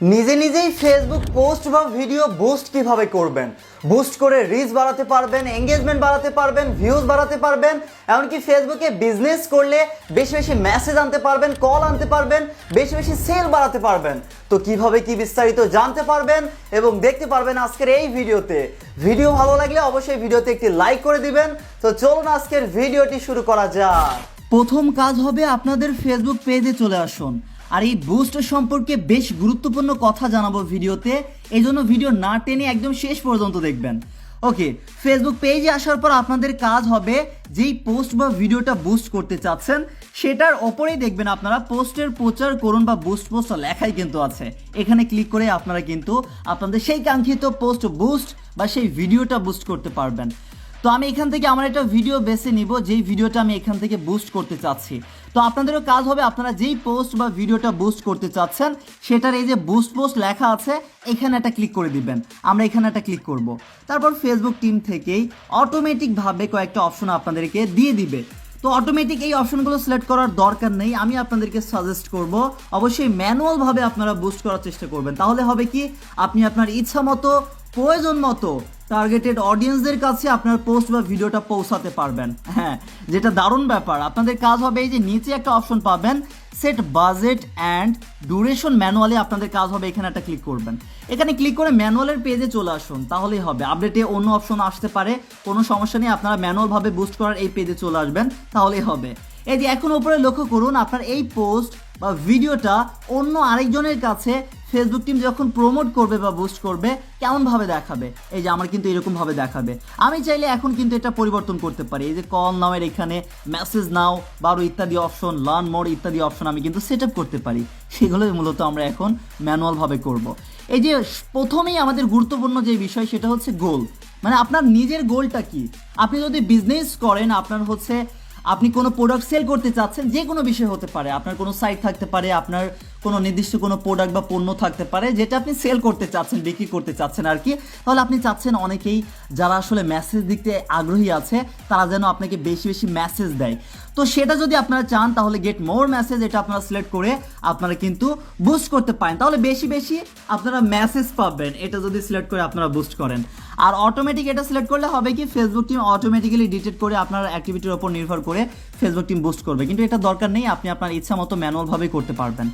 নিজে নিজেই Facebook post বা ভিডিও বুস্ট কীভাবে করবেন? বুস্ট করে রিচ বাড়াতে পারবেন এঙ্গেজমেন্ট বাড়াতে পারবেন ভিউজ বাড়াতে পারবেন, এমনকি ফেসবুকে বিজনেস করলে বেশি বেশি মেসেজ আনতে পারবেন কল আনতে পারবেন, বেশি বেশি সেল বাড়াতে পারবেন। তো কীভাবে কি বিস্তারিত জানতে পারবেন এবং দেখতে পারবেন আজকের এই ভিডিওতে? ভিডিও ভালো লাগলে অবশ্যই ভিডিওতে একটি লাইক করে দিবেন। তো চলুন আজকের ভিডিওটি শুরু করা যাক। প্রথম কাজ হবে আপনাদের ফেসবুক পেজে চলে আসুন। আর এই বুস্ট সম্পর্কে বেশ গুরুত্বপূর্ণ কথা জানাব ভিডিওতে। এই জন্য ভিডিও না টেনে একদম শেষ পর্যন্ত দেখবেন। ওকে ফেসবুক পেজে আসার পর আপনাদের কাজ হবে যেই পোস্ট বা ভিডিওটা বুস্ট করতে চাচ্ছেন, সেটার ওপরেই দেখবেন আপনারা পোস্টের প্রচার করুন বা বুস্ট পোস্ট লেখাই কিন্তু আছে। এখানে ক্লিক করে আপনারা কিন্তু আপনাদের সেই কাঙ্ক্ষিত পোস্ট বুস্ট বা সেই ভিডিওটা বুস্ট করতে পারবেন। তো আমি এখান থেকে আমার একটা ভিডিও বেছে নিব, যেই ভিডিওটা আমি এখান থেকে বুস্ট করতে চাচ্ছি। তো আপনাদেরও কাজ হবে, আপনারা যেই পোস্ট বা ভিডিওটা বুস্ট করতে চাচ্ছেন, সেটার এই যে বুস্ট পোস্ট লেখা আছে, এখানে একটা ক্লিক করে দিবেন। আমরা এখানে একটা ক্লিক করব। তারপর ফেসবুক টিম থেকেই অটোমেটিকভাবে কয়েকটা অপশন আপনাদেরকে দিয়ে দিবে। তো অটোমেটিক এই অপশনগুলো সিলেক্ট করার দরকার নেই, আমি আপনাদেরকে সাজেস্ট করব, অবশ্যই ম্যানুয়ালভাবে আপনারা বুস্ট করার চেষ্টা করবেন। তাহলে হবে কি, আপনি আপনার ইচ্ছা মতো প্রয়োজন মতো টার্গেটেড অডিয়েন্সদের কাছে আপনার পোস্ট বা ভিডিওটা পৌঁছাতে পারবেন। হ্যাঁ যেটা দারুণ ব্যাপার। আপনাদের কাজ হবে এই যে নিচে একটা অপশন পাবেন set budget and duration manually আপনাদের কাজ হবে, এখানে একটা ক্লিক করবেন। এখানে ক্লিক করে ম্যানুয়ালের পেজে চলে আসুন, তাহলেই হবে। আপডেটে অন্য অপশন আসতে পারে, কোনো সমস্যা নেই, আপনারা ম্যানুয়ালভাবে বুস্ট করার এই পেজে চলে আসবেন, তাহলেই হবে। এই যে এখন উপরে লক্ষ্য করুন, আপনার এই পোস্ট বা ভিডিওটা অন্য আরেকজনের কাছে ফেসবুক টিম যখন প্রমোট করবে বা বুস্ট করবে কেমনভাবে দেখাবে? এই যে আমার কিন্তু এরকমভাবে দেখাবে। আমি চাইলে এখন কিন্তু এটা পরিবর্তন করতে পারি। এই যে কল নামের এখানে মেসেজ নাও বা আরও ইত্যাদি অপশন লার্ন মোর ইত্যাদি অপশন আমি কিন্তু সেট আপ করতে পারি। সেগুলোই মূলত আমরা এখন ম্যানুয়ালভাবে করব। এই যে প্রথমেই আমাদের গুরুত্বপূর্ণ যে বিষয় সেটা হচ্ছে গোল মানে আপনার নিজের গোলটা কি? আপনি যদি বিজনেস করেন, আপনার হচ্ছে, আপনি কোনো প্রোডাক্ট সেল করতে চাচ্ছেন যে কোনো বিষয় হতে পারে। আপনার কোনো সাইট থাকতে পারে, আপনার কোনো নির্দিষ্ট কোনো প্রোডাক্ট বা পণ্য থাকতে পারে যেটা আপনি সেল করতে চাচ্ছেন, বিক্রি করতে চাচ্ছেন আর কি। তাহলে আপনি চাচ্ছেন অনেকেই যারা আসলে মেসেজ দিতে আগ্রহী আছে, তারা যেন আপনাকে বেশি বেশি মেসেজ দেয়। তো সেটা যদি আপনারা চান, তাহলে গেট মোর মেসেজ এটা আপনারা সিলেক্ট করে আপনারা কিন্তু বুস্ট করতে পারেন। তাহলে বেশি বেশি আপনারা মেসেজ পাবেন, এটা যদি সিলেক্ট করে আপনারা বুস্ট করেন। আর অটোমেটিক এটা সিলেক্ট করলে হবে কি ফেসবুক টিম অটোমেটিক্যালি ডিটেক্ট করে আপনার অ্যাক্টিভিটির ওপর নির্ভর করে ফেসবুক টিম বুস্ট করবে। কিন্তু এটা দরকার নেই, আপনি আপনার ইচ্ছা মতো ম্যানুয়ালভাবে করতে পারবেন।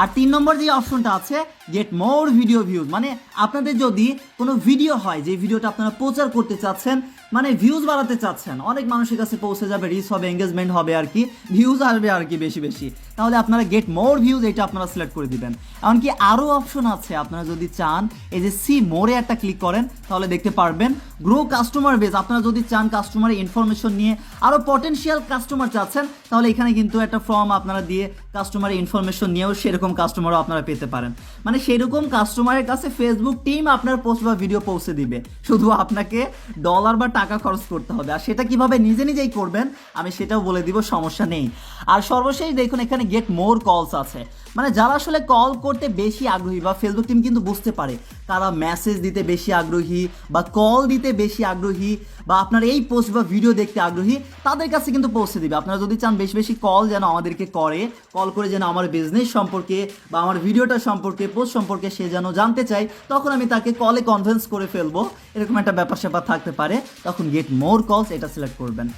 আর তিন নম্বর যে অপশনটা আছে গেট মোর ভিডিও ভিউজ মানে আপনাদের যদি কোনো ভিডিও হয়, যে ভিডিওটা আপনারা প্রচার করতে চাচ্ছেন মানে ভিউজ বাড়াতে চাচ্ছেন। অনেক মানুষের কাছে পৌঁছে যাবে রিচ হবে এঙ্গেজমেন্ট হবে আর কি ভিউজ আসবে আর কি বেশি বেশি। তাহলে আপনারা গেট মোর ভিউজ এটা আপনারা সিলেক্ট করে দিবেন। এমনকি আরও অপশন আছে, আপনারা যদি চান এই যে সি মোরে একটা ক্লিক করেন, তাহলে দেখতে পারবেন গ্রো কাস্টমার বেস আপনারা যদি চান কাস্টমারের ইনফরমেশন নিয়ে আরও পটেনশিয়াল কাস্টমার চাচ্ছেন, তাহলে এখানে কিন্তু একটা ফর্ম আপনারা দিয়ে কাস্টমারের ইনফরমেশন নিয়েও সেরকম কাস্টমারও আপনারা পেতে পারেন। মানে সেরকম কাস্টমারের কাছে ফেসবুক টিম আপনার পোস্ট বা ভিডিও পৌঁছে দিবে। শুধু আপনাকে ডলার বা টাকা খরচ করতে হবে। আর সেটা কীভাবে নিজে নিজেই করবেন, আমি সেটাও বলে দিব, সমস্যা নেই। আর সর্বশেষ দেখুন, এখানে গেট মোর কলস আছে মানে যারা আসলে কল করতে বেশি আগ্রহী বা ফেসবুক টিম কিন্তু বুঝতে পারে, তারা মেসেজ দিতে বেশি আগ্রহী বা কল দিতে বেশি আগ্রহী বা আপনার এই পোস্ট বা ভিডিও দেখতে আগ্রহী, তাদের কাছে কিন্তু পৌঁছে দিবে। আপনারা যদি চান বেশি বেশি কল যেন আমাদেরকে করে কল করে যেন আমার বিজনেস সম্পর্কে বা আমার ভিডিওটা সম্পর্কে পোস্ট সম্পর্কে সে যেন জানতে চাই তখন আমি তাকে কলে কনভেন্স করে ফেলব। এরকম একটা ব্যাপার স্যাপার থাকতে পারে, তখন গেট মোর কলস এটা সিলেক্ট করবেন।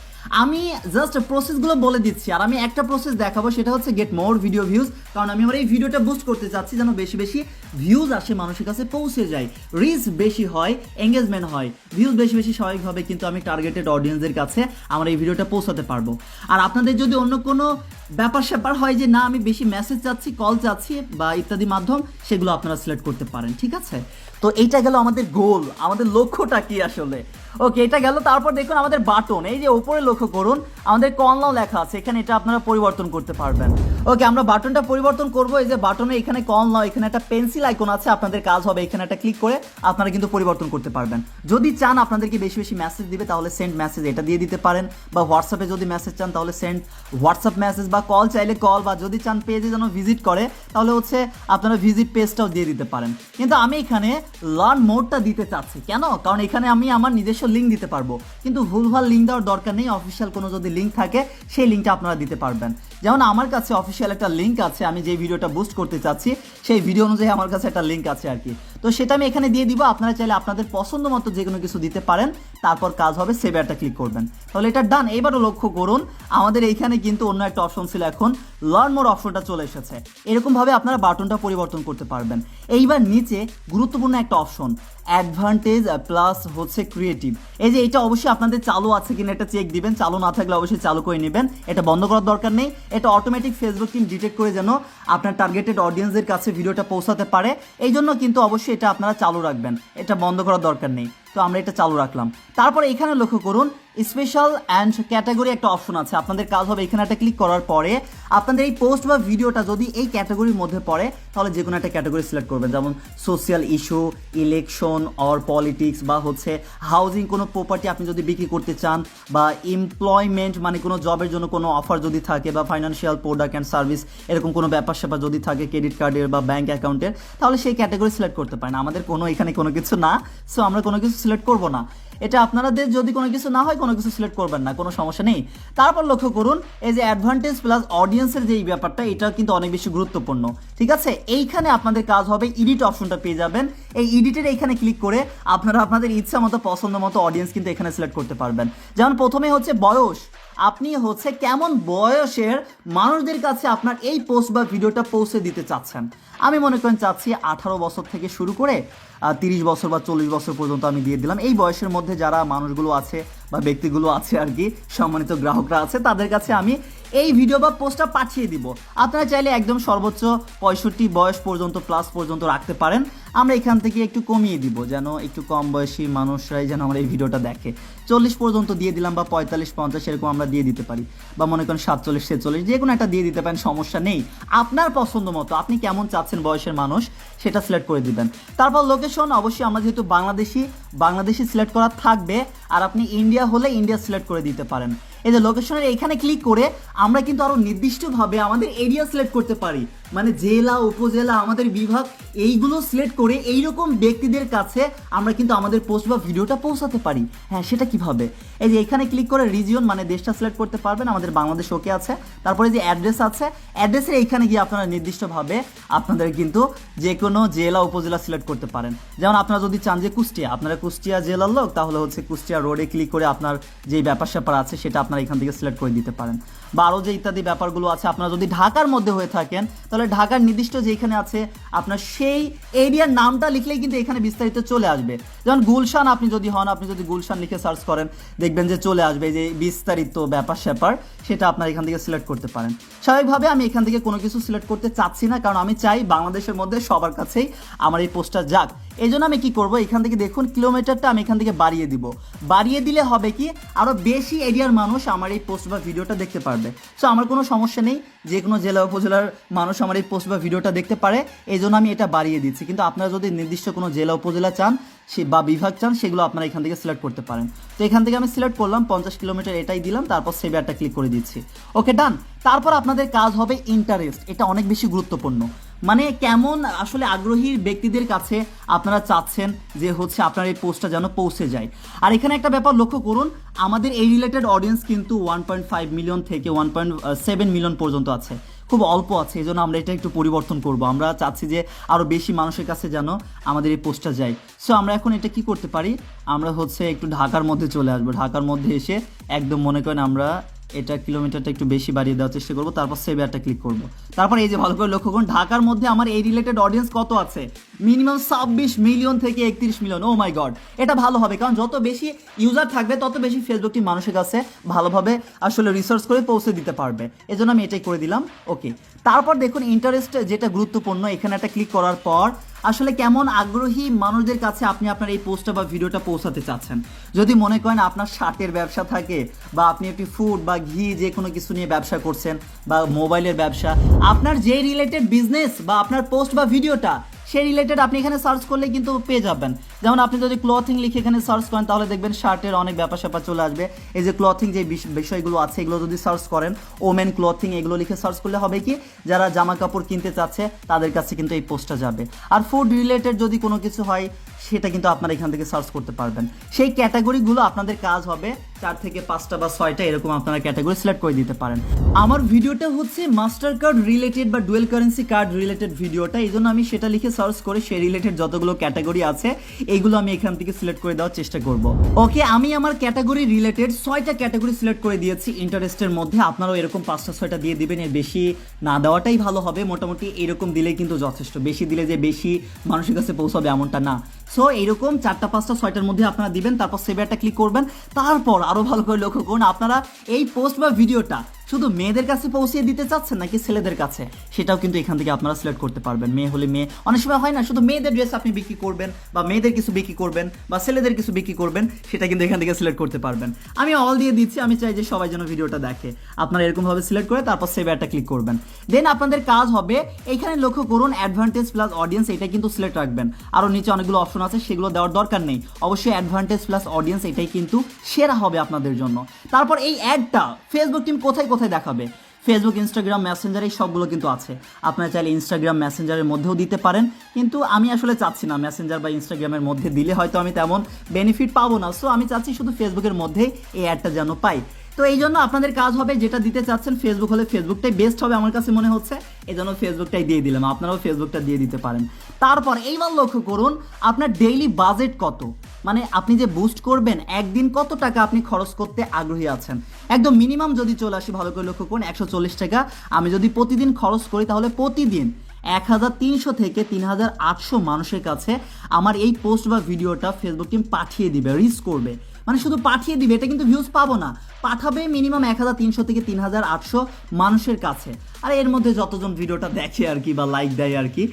আমি জাস্ট প্রসেসগুলো বলে দিচ্ছি, আর আমি একটা প্রসেস দেখাবো, সেটা হচ্ছে গেট মোর ভিডিও ভিউজ কারণ আমি আমার এই ভিডিওটা বুস্ট করতে চাচ্ছি যেন বেশি বেশি ভিউজ আসে মানুষের কাছে পৌঁছে যায়। রিচ বেশি হয় এঙ্গেজমেন্ট হয়। ভিউজ বেশি বেশি স্বাভাবিকভাবে কিন্তু আমি টার্গেটেড অডিয়েন্সের কাছে আমার এই ভিডিওটা পৌঁছাতে পারব। আর আপনাদের যদি অন্য কোনো ব্যাপার স্যাপার হয় যে, না, আমি বেশি মেসেজ চাচ্ছি কল চাচ্ছি বা ইত্যাদি মাধ্যম, সেগুলো আপনারা সিলেক্ট করতে পারেন, ঠিক আছে? তো এইটা গেল আমাদের গোল আমাদের লক্ষ্যটা কি আসলে? ওকে এটা গেল, তারপর দেখুন আমাদের বাটন, এই যে উপরে লক্ষ্য করুন, আমাদের কলনাও লেখা আছে, এখানে এটা আপনারা পরিবর্তন করতে পারবেন। ওকে আমরা বাটনটা পরিবর্তন করব, এই যে বাটনে এখানে কল নাও এখানে একটা পেন্সিল আইকন আছে, আপনাদের কাজ হবে এখানে একটা ক্লিক করে আপনারা কিন্তু পরিবর্তন করতে পারবেন। যদি চান আপনাদেরকে বেশি বেশি মেসেজ দিবে, তাহলে সেন্ড মেসেজ এটা দিয়ে দিতে পারেন, বা হোয়াটসঅ্যাপে যদি মেসেজ চান, তাহলে সেন্ড হোয়াটসঅ্যাপ মেসেজ বা কল চাইলে কল বা যদি চান পেজে যেন ভিজিট করে, তাহলে হচ্ছে আপনারা ভিজিট পেজটাও দিয়ে দিতে পারেন। কিন্তু আমি এখানে লার্ন মোডটা দিতে চাচ্ছি। কেন? কারণ এখানে আমি আমার নিজস্ব লিঙ্ক দিতে পারব। কিন্তু ভুলভাল লিঙ্ক দেওয়ার দরকার নেই। অফিসিয়াল কোনো যদি লিঙ্ক থাকে, সেই লিঙ্কটা আপনারা দিতে পারবেন। যেমন আমার কাছে অফিসিয়াল একটা লিঙ্ক আছে, আমি যে ভিডিওটা বুস্ট করতে চাচ্ছি সেই ভিডিও অনুযায়ী আমার কাছে একটা লিঙ্ক আছে আর কি। তো সেটা আমি এখানে দিয়ে দিব, আপনারা চাইলে আপনাদের পছন্দ মতো যে কোনো কিছু দিতে পারেন, তারপর কাজ হবে সেভ একটা ক্লিক করবেন। তাহলে এটা ডান এবারও লক্ষ্য করুন, আমাদের এইখানে কিন্তু অন্য একটা অপশন ছিল এখন লার্ন মোর অপশনটা চলে এসেছে। এরকমভাবে আপনারা বাটনটা পরিবর্তন করতে পারবেন। এইবার নিচে গুরুত্বপূর্ণ একটা অপশন অ্যাডভান্টেজ প্লাস হচ্ছে ক্রিয়েটিভ এই যে এটা অবশ্যই আপনাদের চালু আছে কিনা এটা চেক দিবেন। চালু না থাকলে অবশ্যই চালু করে নেবেন। এটা বন্ধ করার দরকার নেই। এটা অটোমেটিক ফেসবুক টিম ডিটেক্ট করে যেন আপনার টার্গেটেড অডিয়েন্সের কাছে ভিডিওটা পৌঁছাতে পারে। এই জন্য কিন্তু অবশ্যই এটা আপনারা চালু রাখবেন। এটা বন্ধ করার দরকার নেই। তো আমরা এটা চালু রাখলাম। তারপরে এখানে লক্ষ্য করুন স্পেশাল অ্যান্ড ক্যাটাগরি একটা অপশন আছে। আপনাদের কাজ হবে এখানে একটা ক্লিক করার পরে আপনাদের এই পোস্ট বা ভিডিওটা যদি এই ক্যাটাগরির মধ্যে পড়ে, তাহলে যে কোনো একটা ক্যাটাগরি সিলেক্ট করবেন। যেমন social issue election or politics বা হচ্ছে হাউজিং কোনো প্রপার্টি আপনি যদি বিক্রি করতে চান বা এমপ্লয়মেন্ট মানে কোনো জবের জন্য কোনো অফার যদি থাকে বা ফাইন্যান্সিয়াল প্রোডাক্ট অ্যান্ড সার্ভিস এরকম কোনো ব্যাপার স্যাপার যদি থাকে ক্রেডিট কার্ডের বা ব্যাঙ্ক অ্যাকাউন্টের তাহলে সেই ক্যাটাগরি সিলেক্ট করতে পারেন। আমাদের কোনো এখানে কোনো কিছু না। সো আমরা কোনো কিছু সিলেক্ট করব না। এটা আপনাদের যদি কোনো কিছু না হয়, কোনো কিছু সিলেক্ট করবেন না, কোনো সমস্যা নেই। তারপর লক্ষ্য করুন, এই যে অ্যাডভান্টেজ প্লাস অডিয়েন্সের যে ব্যাপারটা, এটা কিন্তু অনেক বেশি গুরুত্বপূর্ণ। ঠিক আছে? এইখানে আপনাদের কাজ হবে এডিট অপশনটা পেয়ে যাবেন। এই এডিটের এখানে ক্লিক করে আপনারা আপনাদের ইচ্ছা মতো, পছন্দ মতো অডিয়েন্স কিন্তু এখানে সিলেক্ট করতে পারবেন। যেমন প্রথমে হচ্ছে বয়স। আপনি হচ্ছে কেমন বয়সের মানুষদের কাছে আপনার এই পোস্ট বা ভিডিওটা পৌঁছে দিতে চাচ্ছেন? আমি মনে করেন চাচ্ছি আঠারো বছর থেকে শুরু করে তিরিশ বছর বা চল্লিশ বছর পর্যন্ত আমি দিয়ে দিলাম। এই বয়সের মধ্যে যারা মানুষগুলো আছে বা ব্যক্তিগুলো আছে আর কি, সম্মানিত গ্রাহকরা আছে, তাদের কাছে আমি এই ভিডিও বা পোস্টটা পাঠিয়ে দিব। আপনারা চাইলে একদম সর্বোচ্চ পঁয়ষট্টি বয়স পর্যন্ত প্লাস পর্যন্ত রাখতে পারেন। আমরা এখান থেকে একটু কমিয়ে দিব, যেন একটু কম বয়সী মানুষরাই যেন আমার এই ভিডিওটা দেখে। চল্লিশ পর্যন্ত দিয়ে দিলাম বা পঁয়তাল্লিশ, পঞ্চাশ এরকম আমরা দিয়ে দিতে পারি। বা মনে করেন সাতচল্লিশ, ছেচল্লিশ, যে কোনো একটা দিয়ে দিতে পারেন, সমস্যা নেই। আপনার পছন্দ মতো, আপনি কেমন চাচ্ছেন বয়সের মানুষ, সেটা সিলেক্ট করে দিবেন। তারপর লোকেশন অবশ্যই আমরা যেহেতু বাংলাদেশি বাংলাদেশি সিলেক্ট করা থাকবে, আর আপনি ইন্ডিয়া হলে ইন্ডিয়া সিলেক্ট করে দিতে পারেন। এই যে লোকেশনের এখানে ক্লিক করে আমরা কিন্তু আরও নির্দিষ্টভাবে আমাদের এরিয়া সিলেক্ট করতে পারি। মানে জেলা, উপজেলা, আমাদের বিভাগ, এইগুলো সিলেক্ট করে এইরকম ব্যক্তিদের কাছে আমরা কিন্তু আমাদের পোস্ট বা ভিডিওটা পৌঁছাতে পারি। হ্যাঁ সেটা কীভাবে? এই যে এখানে ক্লিক করে রিজিয়ন মানে দেশটা সিলেক্ট করতে পারবেন, আমাদের বাংলাদেশ ওকে আছে। তারপরে যে অ্যাড্রেস আছে অ্যাড্রেসের এইখানে গিয়ে আপনারা নির্দিষ্টভাবে আপনাদের কিন্তু যে কোনো জেলা, উপজেলা সিলেক্ট করতে পারেন। যেমন আপনারা যদি চান যে কুষ্টিয়া, আপনারা কুষ্টিয়া জেলার লোক, তাহলে হচ্ছে কুষ্টিয়া রোডে ক্লিক করে আপনার যে ব্যাপার স্যাপার আছে, সেটা আপনারা এখান থেকে সিলেক্ট করে দিতে পারেন। বা আরও যে ইত্যাদি ব্যাপারগুলো আছে, আপনারা যদি ঢাকার মধ্যে হয়ে থাকেন, তাহলে ঢাকার নির্দিষ্ট যেখানে আছে, আপনার সেই এরিয়ার নামটা লিখলেই কিন্তু এখানে বিস্তারিত চলে আসবে। যেমন গুলশান আপনি যদি হন, আপনি যদি গুলশান লিখে সার্চ করেন, দেখবেন যে চলে আসবে যে বিস্তারিত ব্যাপার স্যাপার, সেটা আপনার এখান থেকে সিলেক্ট করতে পারেন। স্বাভাবিকভাবে আমি এখান থেকে কোনো কিছু সিলেক্ট করতে চাচ্ছি না, কারণ আমি চাই বাংলাদেশের মধ্যে সবার কাছেই আমার এই পোস্টটা যাক। এই জন্য আমি কি করব? এখান থেকে দেখুন কিলোমিটারটা আমি এখান থেকে বাড়িয়ে দিব। বাড়িয়ে দিলে হবে কি, আরও বেশি এরিয়ার মানুষ আমার এই পোস্ট বা ভিডিওটা দেখতে পারবে। সো আমার কোনো সমস্যা নেই, যে কোনো জেলা, উপজেলার মানুষ আমার এই পোস্ট বা ভিডিওটা দেখতে পারে এই জন্য আমি এটা বাড়িয়ে দিচ্ছি। কিন্তু আপনারা যদি নির্দিষ্ট কোনো জেলা, উপজেলা চান, সে বা বিভাগ চান, সেগুলো আপনারা এখান থেকে সিলেক্ট করতে পারেন। তো এখান থেকে আমি সিলেক্ট করলাম, পঞ্চাশ কিলোমিটার এটাই দিলাম, তারপর সেভ একটা ক্লিক করে দিচ্ছি। ওকে ডান তারপর আপনাদের কাজ হবে ইন্টারেস্ট এটা অনেক বেশি গুরুত্বপূর্ণ। মানে কেমন আসলে আগ্রহী ব্যক্তিদের কাছে আপনারা চাচ্ছেন যে হচ্ছে আপনার এই পোস্টটা যেন পৌঁছে যায়। আর এখানে একটা ব্যাপার লক্ষ্য করুন, আমাদের এই রিলেটেড অডিয়েন্স কিন্তু ওয়ান পয়েন্ট ফাইভ মিলিয়ন থেকে ওয়ান পয়েন্ট সেভেন মিলিয়ন পর্যন্ত আছে। খুব অল্প আছে এই জন্য আমরা এটা একটু পরিবর্তন করব। আমরা চাচ্ছি যে আরও বেশি মানুষের কাছে যেন আমাদের এই পোস্টটা যায়। সো আমরা এখন এটা কি করতে পারি? আমরা হচ্ছে একটু ঢাকার মধ্যে চলে আসব। ঢাকার মধ্যে এসে একদম মনে করেন আমরা এটা কিলোমিটারটা একটু বেশি বাড়িয়ে দেওয়ার চেষ্টা করব, তারপর সেভ একটা ক্লিক করব। তারপর এই যে ভালো করে লক্ষ্য করুন, ঢাকার মধ্যে আমার এই রিলেটেড অডিয়েন্স কত আছে? মিনিমাম ছাব্বিশ মিলিয়ন থেকে একত্রিশ মিলিয়ন ও মাই গড এটা ভালো হবে, কারণ যত বেশি ইউজার থাকবে, তত বেশি ফেসবুকটি মানুষের কাছে ভালোভাবে আসলে রিসার্চ করে পৌঁছে দিতে পারবে। এজন্য আমি এটাই করে দিলাম ওকে তারপর দেখুন ইন্টারেস্ট যেটা গুরুত্বপূর্ণ, এখানে একটা ক্লিক করার পর আসলে কেমন আগ্রহী মানুষদের কাছে আপনি আপনার এই পোস্টটা বা ভিডিওটা পৌঁছাতে চাচ্ছেন? যদি মনে করেন আপনার শার্টের ব্যবসা থাকে বা আপনি একটি ফুড বা ঘি যে কোনো কিছু নিয়ে ব্যবসা করছেন বা মোবাইলের ব্যবসা, আপনার যে রিলেটেড বিজনেস বা আপনার পোস্ট বা ভিডিওটা সেই রিলেটেড আপনি এখানে সার্চ করলে কিন্তু পেয়ে যাবেন। যেমন আপনি যদি ক্লথিং লিখে এখানে সার্চ করেন, তাহলে দেখবেন শার্টের অনেক ব্যাপার স্যাপার চলে আসবে। এই যে ক্লথিং যে বিষয়গুলো আছে, এগুলো যদি সার্চ করেন ওমেন ক্লথিং এগুলো লিখে সার্চ করলে হবে কি, যারা জামা কাপড় কিনতে চাচ্ছে, তাদের কাছে কিন্তু এই পোস্টটা যাবে। আর ফুড রিলেটেড যদি কোনো কিছু হয় সেটা কিন্তু আপনারা এখান থেকে সার্চ করতে পারবেন। সেই ক্যাটাগরিগুলো আপনাদের কাজ হবে, চার থেকে পাঁচটা বা ছয়টা এরকম আপনারা ক্যাটাগরি সিলেক্ট করে দিতে পারেন। আমার ভিডিওটা হচ্ছে মাস্টার কার্ড রিলেটেড বা ডুয়েল কারেন্সি কার্ড রিলেটেড ভিডিওটা, এই জন্য আমি সেটা লিখে সার্চ করে সেই রিলেটেড যতগুলো ক্যাটাগরি আছে এইগুলো আমি এখান থেকে সিলেক্ট করে দেওয়ার চেষ্টা করব। ওকে, আমি আমার ক্যাটাগরি রিলেটেড ছয়টা ক্যাটাগরি সিলেক্ট করে দিয়েছি ইন্টারেস্টের মধ্যে। আপনারাও এরকম পাঁচটা, ছয়টা দিয়ে দিবেন, এর বেশি না দেওয়াটাই ভালো হবে। মোটামুটি এরকম দিলে কিন্তু যথেষ্ট। বেশি দিলে যে বেশি মানুষের কাছে পৌঁছাবে এমনটা না। সো এইরকম চারটা, পাঁচটা, ছয়টার মধ্যে আপনারা দিবেন, তারপর সেভ একটা ক্লিক করবেন, তারপর আরও ভালো করে লক্ষ্য করুন, আপনারা এই পোস্ট বা ভিডিওটা শুধু মেয়েদের কাছে পৌঁছে দিতে চাচ্ছেন নাকি ছেলেদের কাছে? সেটাও কিন্তু এখান থেকে আপনারা সিলেক্ট করতে পারবেন। মেয়ে হলে মেয়ে। অনেক সময় হয় না, শুধু মেয়েদের ড্রেস আপনি বিক্রি করবেন বা মেয়েদের কিছু বিক্রি করবেন বা ছেলেদের কিছু বিক্রি করবেন, সেটা কিন্তু এখান থেকে সিলেক্ট করতে পারবেন। আমি অল দিয়ে দিচ্ছি, আমি চাই যে সবাই যেন ভিডিওটা দেখে। আপনারা এরকম ভাবে সিলেক্ট করে তারপর সেভ একটা ক্লিক করবেন। দেন আপনাদের কাজ হবে, এখানে লক্ষ্য করুন অ্যাডভান্টেজ প্লাস অডিয়েন্স এটা কিন্তু সিলেক্ট রাখবেন। আরও নিচে অনেকগুলো অপশন আছে, সেগুলো দেওয়ার দরকার নেই। অবশ্যই অ্যাডভান্টেজ প্লাস অডিয়েন্স এটাই কিন্তু সেরা হবে আপনাদের জন্য। তারপর এই অ্যাডটা ফেসবুক টিম কোথায় কোথায় দেখাবে? ফেসবুক ইনস্টাগ্রাম মেসেঞ্জার এই সবগুলো কিন্তু আছে। আপনারা চাইলে ইনস্টাগ্রাম মেসেঞ্জারের মধ্যেও দিতে পারেন। কিন্তু আমি আসলে চাচ্ছি না মেসেঞ্জার বা ইনস্টাগ্রামের মধ্যে দিলে হয়তো আমি তেমন বেনিফিট পাবো না। সো আমি চাচ্ছি শুধু ফেসবুকের মধ্যেই এই অ্যাডটা যেন পাই। তো এই জন্য আপনাদের কাজ হবে যেটা দিতে চাচ্ছেন ফেসবুক হলে ফেসবুকটাই বেস্ট হবে আমার কাছে মনে হচ্ছে। এই জন্য ফেসবুকটাই দিয়ে দিলাম। আপনারাও ফেসবুকটা দিয়ে দিতে পারেন। তারপর এইবার লক্ষ্য করুন, আপনার ডেইলি বাজেট কত? মানে আপনি যে বুস্ট করবেন, একদিন কত টাকা আপনি খরচ করতে আগ্রহী আছেন? একদম মিনিমাম যদি চলে আসি, ভালো করে লক্ষ্য করুন, একশো চল্লিশ টাকা। আমি যদি প্রতিদিন খরচ করি, তাহলে প্রতিদিন এক হাজার তিনশো থেকে তিন হাজার আটশো মানুষের কাছে আমার এই পোস্ট বা ভিডিওটা ফেসবুক টিম পাঠিয়ে দিবে রিচ করবে। মানে শুধু পাঠিয়ে দিবে, এটা কিন্তু ভিউজ পাবো না। পাঠাবে মিনিমাম এক হাজার তিনশো থেকে তিন হাজার আটশো মানুষের কাছে। আর এর মধ্যে যতজন ভিডিওটা দেখে আর কি বা লাইক দেয় আর কি,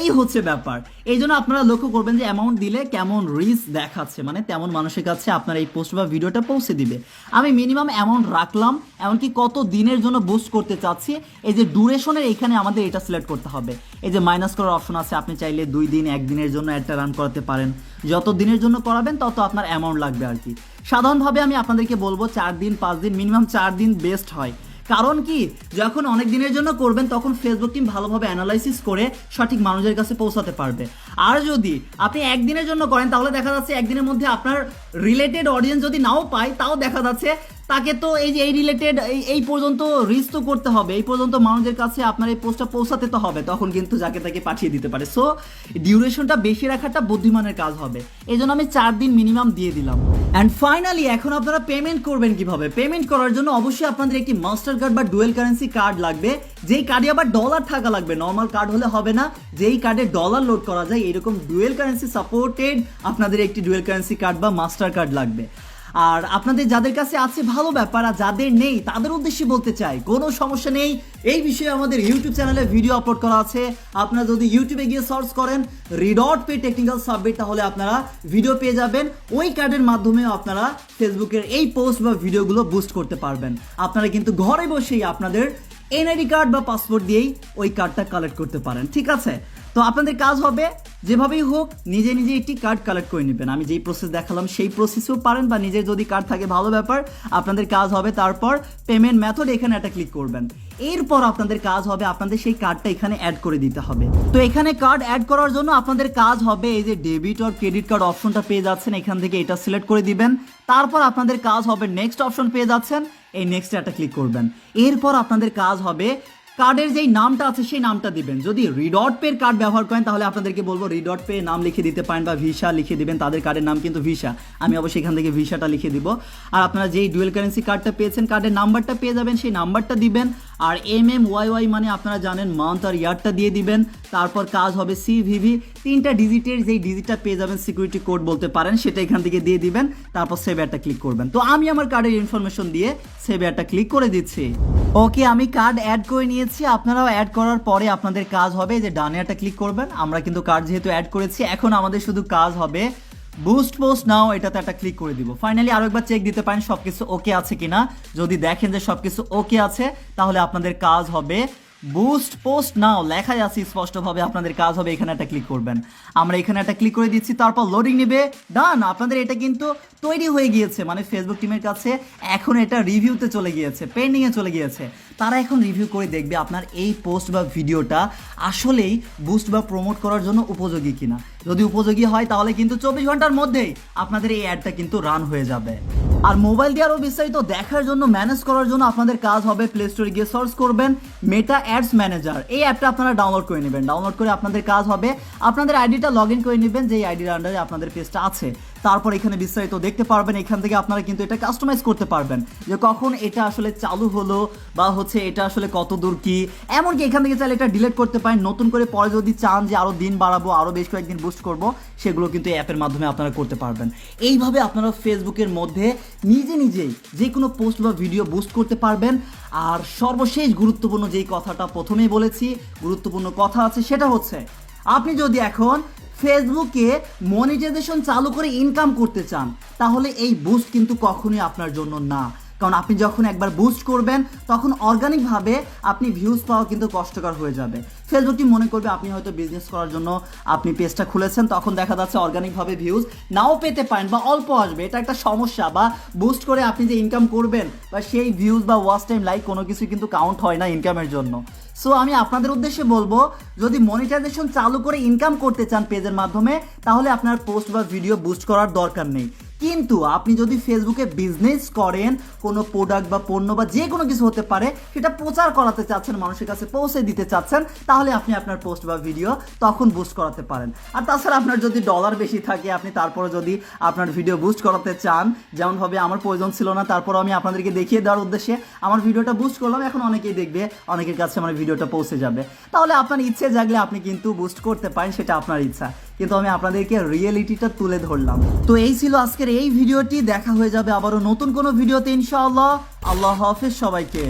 এই হচ্ছে ব্যাপার। এই জন্য আপনারা লক্ষ্য করবেন যে অ্যামাউন্ট দিলে কেমন রিচ দেখাচ্ছে মানে তেমন মানুষের কাছে আপনার এই পোস্ট বা ভিডিওটা পৌঁছে দিবে। আমি মিনিমাম অ্যামাউন্ট রাখলাম, এমনকি কত দিনের জন্য বুস্ট করতে চাচ্ছি, এই যে ডুরেশনের এখানে আমাদের এটা সিলেক্ট করতে হবে। এই যে মাইনাস করার অপশন আছে, আপনি চাইলে দুই দিন, একদিনের জন্য একটা রান করাতে পারেন। যত দিনের জন্য করাবেন, তত আপনার অ্যামাউন্ট লাগবে আর কি। সাধারণভাবে আমি আপনাদেরকে বলব, চার দিন, পাঁচ দিন মিনিমাম চার দিন বেস্ট হয়। কারণ কি, যখন অনেক দিনের জন্য করবেন, তখন ফেসবুক টিম ভালোভাবে অ্যানালাইসিস করে সঠিক মানুষের কাছে পৌঁছাতে পারবে। আর যদি আপনি একদিনের জন্য করেন, তাহলে দেখা যাচ্ছে একদিনের মধ্যে আপনার রিলেটেড অডিয়েন্স যদি নাও পায়, তাও দেখা যাচ্ছে তাকে তো এই যে এই রিলেটেড এই পর্যন্ত রিচ তো করতে হবে। এই পর্যন্ত মানুষের কাছে আপনার এই পোস্টটা পৌঁছাতে তো হবে, তখন কিন্তু যাকে তাকে পাঠিয়ে দিতে পারে। সো ডিউরেশনটা বেশি রাখাটা বুদ্ধিমানের কাজ হবে। এই জন্য আমি চার দিন মিনিমাম দিয়ে দিলাম। অ্যান্ড ফাইনালি এখন আপনারা পেমেন্ট করবেন কীভাবে? পেমেন্ট করার জন্য অবশ্যই আপনাদের একটি মাস্টার কার্ড বা ডুয়েল কারেন্সি কার্ড লাগবে। যেই কার্ডে আবার ডলার থাকা লাগবে। নর্মাল কার্ড হলে হবে না। যেই কার্ডে ডলার লোড করা যায়, এরকম ডুয়েল কারেন্সি সাপোর্টেড আপনাদের একটি ডুয়েল কারেন্সি কার্ড বা মাস্টার কার্ড লাগবে। আর আপনাদের যাদের কাছে আছে ভালো ব্যাপার আর যাদের নেই, তাদের উদ্দেশ্যে বলতে চাই, কোনো সমস্যা নেই। এই বিষয়ে আমাদের ইউটিউব চ্যানেলে ভিডিও আপলোড করা আছে। আপনারা যদি ইউটিউবে গিয়ে সার্চ করেন, রিডট পে টেকনিক্যাল সাবমিট তাহলে আপনারা ভিডিও পেয়ে যাবেন। ওই কার্ডের মাধ্যমে আপনারা ফেসবুকের এই পোস্ট বা ভিডিওগুলো বুস্ট করতে পারবেন। আপনারা কিন্তু ঘরে বসেই আপনাদের এনআইডি কার্ড বা পাসপোর্ট দিয়েই ওই কার্ডটা কালেক্ট করতে পারেন। ঠিক আছে? তো আপনাদের কাজ হবে যেভাবেই হোক, নিজে নিজে একটি কার্ড কালেক্ট করে নেবেন। আমি যেই প্রসেস দেখালাম, সেই প্রসেসেও পারেন বা নিজের যদি কার্ড থাকে, ভালো ব্যাপার। আপনাদের কাজ হবে, তারপর পেমেন্ট মেথড এখানে একটা ক্লিক করবেন। এরপর আপনাদের কাজ হবে, আপনাদের সেই কার্ডটা এখানে অ্যাড করে দিতে হবে। তো এখানে কার্ড অ্যাড করার জন্য আপনাদের কাজ হবে, এই যে ডেবিট আর ক্রেডিট কার্ড অপশনটা পেয়ে যাচ্ছেন, এখান থেকে এটা সিলেক্ট করে দিবেন। তারপর আপনাদের কাজ হবে নেক্সট অপশন পেয়ে যাচ্ছেন, এই নেক্সট একটা ক্লিক করবেন। এরপর আপনাদের কাজ হবে কার্ডের যেই নামটা আছে, সেই নামটা দিবেন। যদি রিডট পের কার্ড ব্যবহার করেন, তাহলে আপনাদেরকে বলব রিডট পে নাম লিখে দিতে পারেন বা ভিসা লিখে দিবেন। তাদের কার্ডের নাম কিন্তু ভিসা আমি অবশ্যই এখান থেকে ভিসাটা লিখে দিব। আর আপনারা যেই ডুয়েল কারেন্সি কার্ডটা পেয়েছেন কার্ডের নাম্বারটা পেয়ে যাবেন, সেই নাম্বারটা দিবেন। আর এম এম ওয়াই ওয়াই মানে আপনারা জানেন মান্থ আর ইয়ারটা দিয়ে দিবেন। তারপর কাজ হবে সি সিভিভি তিনটা ডিজিটের যেই ডিজিটটা পেয়ে যাবেন সিকিউরিটি কোড বলতে পারেন, সেটা এখান থেকে দিয়ে দিবেন। তারপর সেভ একটা ক্লিক করবেন। তো আমি আমার কার্ডের ইনফরমেশন দিয়ে সেভ একটা ক্লিক করে দিচ্ছি। ওকে, আমি কার্ড অ্যাড করে নিয়েছি। আপনারাও অ্যাড করার পরে আপনাদের কাজ হবে। যে ডানে একটা ক্লিক করবেন, আমরা কিন্তু কার্ড যেহেতু অ্যাড করেছি, এখন আমাদের শুধু কাজ হবে বুস্ট পোস্ট নাও এটাতে একটা ক্লিক করে দিব। ফাইনালি আরও একবার চেক দিতে পারেন সব কিছু ওকে আছে কিনা। যদি দেখেন যে সব কিছু ওকে আছে, তাহলে আপনাদের কাজ হবে বুস্ট পোস্ট নাও, লেখাই আছে, স্পষ্টভাবে আপনাদের কাজ হবে, এখানে একটা ক্লিক করবেন। আমরা এখানে একটা ক্লিক করে দিচ্ছি, তারপর লোডিং নেবে। ডান আপনাদের এটা কিন্তু তৈরি হয়ে গিয়েছে মানে ফেসবুক টিমের কাছে এখন এটা রিভিউতে চলে গিয়েছে পেন্ডিংয়ে চলে গিয়েছে। তারা এখন রিভিউ করে দেখবে আপনার এই পোস্ট বা ভিডিওটা আসলেই বুস্ট বা প্রমোট করার জন্য উপযোগী কিনা। যদি উপযোগী হয়, তাহলে কিন্তু চব্বিশ ঘণ্টার মধ্যেই আপনাদের এই অ্যাডটা কিন্তু রান হয়ে যাবে। আর মোবাইল দিয়ে আরও বিস্তারিত দেখার জন্য ম্যানেজ করার জন্য আপনাদের কাজ হবে প্লে স্টোরে গিয়ে সার্চ করবেন মেটা অ্যাডস ম্যানেজার এই অ্যাপটা আপনারা ডাউনলোড করে নেবেন। ডাউনলোড করে আপনাদের কাজ হবে, আপনাদের আইডিটা লগ ইন করে নেবেন যে আইডির আন্ডারে আপনাদের পেজটা আছে। তারপর এখানে বিস্তারিত দেখতে পারবেন। এখান থেকে আপনারা কিন্তু এটা কাস্টমাইজ করতে পারবেন। যে কখন এটা আসলে চালু হলো বা হচ্ছে এটা আসলে কত দূর কি। এমনকি এখান থেকে চাইলে এটা ডিলিট করতে পারেন। নতুন করে পরে যদি চান যে আরও দিন বাড়াবো আরও বেশ কয়েকদিন বুস্ট করব, সেগুলো কিন্তু অ্যাপের মাধ্যমে আপনারা করতে পারবেন। এইভাবে আপনারা ফেসবুকের মধ্যে নিজে নিজেই যে কোনো পোস্ট বা ভিডিও বুস্ট করতে পারবেন। আর সর্বশেষ গুরুত্বপূর্ণ যেই কথাটা প্রথমেই বলেছি, গুরুত্বপূর্ণ কথা আছে সেটা হচ্ছে, আপনি যদি এখন ফেসবুকে মনিটাইজেশন চালু করে ইনকাম করতে চান, তাহলে এই বুস্ট কিন্তু কখনোই আপনার জন্য না। কারণ আপনি যখন একবার বুস্ট করবেন, তখন অর্গানিকভাবে আপনি ভিউজ পাওয়া কিন্তু কষ্টকর হয়ে যাবে। ফেসবুকটি মনে করবে আপনি হয়তো বিজনেস করার জন্য আপনি পেজটা খুলেছেন, তখন দেখা যাচ্ছে অর্গানিকভাবে ভিউজ নাও পেতে পারেন বা অল্প আসবে। এটা একটা সমস্যা বা বুস্ট করে আপনি যে ইনকাম করবেন, বা সেই ভিউজ বা ওয়াচ টাইম লাইক কোনো কিছু কিন্তু কাউন্ট হয় না ইনকামের জন্য। সো আমি আপনাদের উদ্দেশ্যে বলব, যদি মনিটাইজেশন চালু করে ইনকাম করতে চান পেজের মাধ্যমে, তাহলে আপনার পোস্ট বা ভিডিও বুস্ট করার দরকার নেই। কিন্তু আপনি যদি ফেসবুকে বিজনেস করেন, কোনো প্রোডাক্ট বা পণ্য বা যে কোনো কিছু হতে পারে, সেটা প্রচার করাতে চাচ্ছেন, মানুষের কাছে পৌঁছে দিতে চাচ্ছেন, তাহলে আপনি আপনার পোস্ট বা ভিডিও তখন বুস্ট করাতে পারেন। আর তাছাড়া আপনার যদি ডলার বেশি থাকে, আপনি তারপরে যদি আপনার ভিডিও বুস্ট করাতে চান, যেমনভাবে আমার প্রয়োজন ছিল না তারপর আমি আপনাদেরকে দেখিয়ে দেওয়ার উদ্দেশ্যে আমার ভিডিওটা বুস্ট করলাম, এখন অনেকেই দেখবে, অনেকের কাছে আমার ভিডিওটা পৌঁছে যাবে। তাহলে আপনার ইচ্ছে জাগলে আপনি কিন্তু বুস্ট করতে পারেন, সেটা আপনার ইচ্ছা। কিন্তু আমি আপনাদেরকে রিয়েলিটিটা তুলে ধরলাম। তো এই ছিল আজকের এই ভিডিওটি। দেখা হয়ে যাবে আবারও নতুন কোনো ভিডিওতে ইনশাআল্লাহ। আল্লাহ হাফেজ সবাইকে।